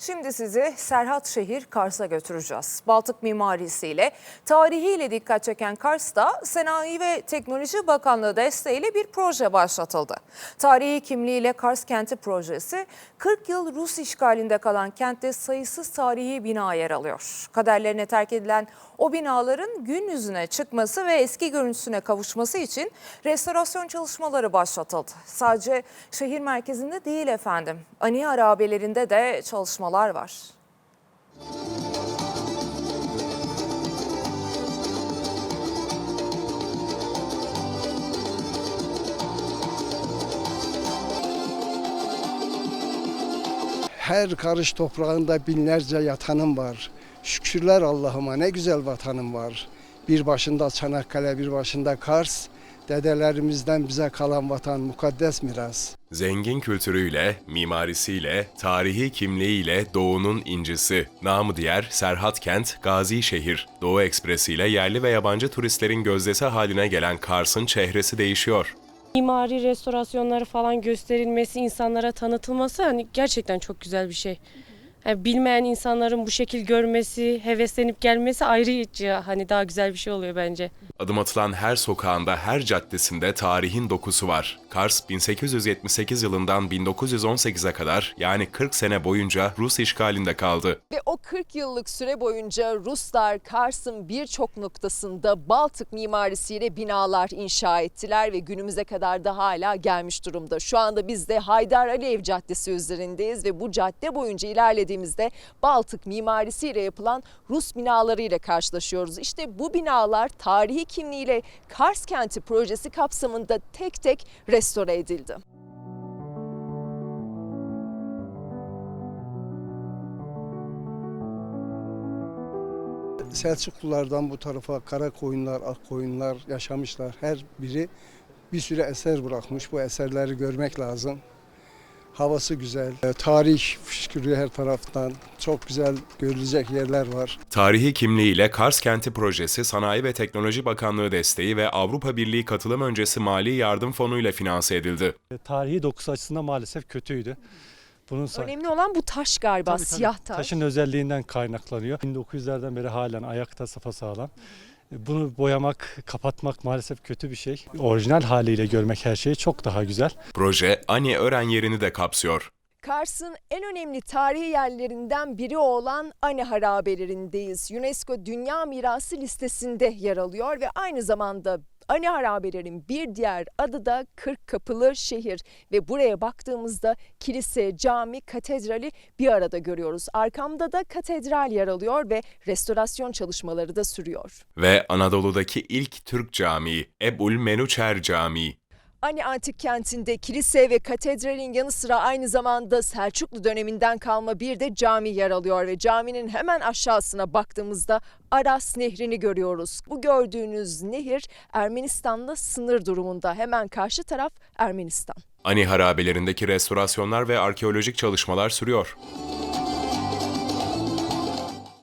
Şimdi sizi Serhat Şehir Kars'a götüreceğiz. Baltık mimarisiyle, tarihiyle dikkat çeken Kars'ta Sanayi ve Teknoloji Bakanlığı desteğiyle bir proje başlatıldı. Tarihi kimliğiyle Kars Kenti projesi 40 yıl Rus işgalinde kalan kentte sayısız tarihi bina yer alıyor. Kaderlerine terk edilen o binaların gün yüzüne çıkması ve eski görüntüsüne kavuşması için restorasyon çalışmaları başlatıldı. Sadece şehir merkezinde değil efendim. Ani harabelerinde de çalışmalar var. Her karış toprağında binlerce yatanım var. Şükürler Allah'ıma ne güzel vatanım var. Bir başında Çanakkale, bir başında Kars. Dedelerimizden bize kalan vatan mukaddes miras. Zengin kültürüyle, mimarisiyle, tarihi kimliğiyle Doğu'nun incisi. Namı diğer Serhat Kent, Gazi Şehir. Doğu Ekspresi ile yerli ve yabancı turistlerin gözdesi haline gelen Kars'ın çehresi değişiyor. Mimari restorasyonları falan gösterilmesi, insanlara tanıtılması hani gerçekten çok güzel bir şey. Yani bilmeyen insanların bu şekil görmesi, heveslenip gelmesi ayrıca hani daha güzel bir şey oluyor bence. Adım atılan her sokağında, her caddesinde tarihin dokusu var. Kars 1878 yılından 1918'e kadar yani 40 sene boyunca Rus işgalinde kaldı. Ve o 40 yıllık süre boyunca Ruslar Kars'ın birçok noktasında Baltık mimarisiyle binalar inşa ettiler ve günümüze kadar da hala gelmiş durumda. Şu anda biz de Haydar Aliyev Caddesi üzerindeyiz ve bu cadde boyunca ilerlediğimizde Baltık mimarisiyle yapılan Rus binalarıyla karşılaşıyoruz. İşte bu binalar tarihi kimliğiyle Kars Kenti projesi kapsamında tek tek restore edildi. Selçuklulardan bu tarafa kara koyunlar, ak koyunlar yaşamışlar. Her biri bir sürü eser bırakmış. Bu eserleri görmek lazım. Havası güzel. e, Tarih fışkırıyor her taraftan. Çok güzel görülecek yerler var. Tarihi kimliğiyle Kars Kenti projesi Sanayi ve Teknoloji Bakanlığı desteği ve Avrupa Birliği katılım öncesi mali yardım fonu ile finanse edildi. E, Tarihi dokusu açısından maalesef kötüydü. Bunun Önemli olan bu taş galiba, Tabii, tabii. siyah taş. Taşın özelliğinden kaynaklanıyor. 1900'lerden beri halen ayakta sapasağlam. E, Bunu boyamak, kapatmak maalesef kötü bir şey. Orijinal haliyle görmek her şeyi çok daha güzel. Proje Ani Ören yerini de kapsıyor. Kars'ın en önemli tarihi yerlerinden biri olan Ani Harabelerindeyiz. UNESCO Dünya Mirası listesinde yer alıyor ve aynı zamanda Ani Harabelerin bir diğer adı da Kırk Kapılı Şehir ve buraya baktığımızda kilise, cami, katedrali bir arada görüyoruz. Arkamda da katedral yer alıyor ve restorasyon çalışmaları da sürüyor. Ve Anadolu'daki ilk Türk camii Ebul Menuçer Camii. Ani antik kentinde kilise ve katedralin yanı sıra aynı zamanda Selçuklu döneminden kalma bir de cami yer alıyor ve caminin hemen aşağısına baktığımızda Aras Nehri'ni görüyoruz. Bu gördüğünüz nehir Ermenistan'la sınır durumunda. Hemen karşı taraf Ermenistan. Ani harabelerindeki restorasyonlar ve arkeolojik çalışmalar sürüyor.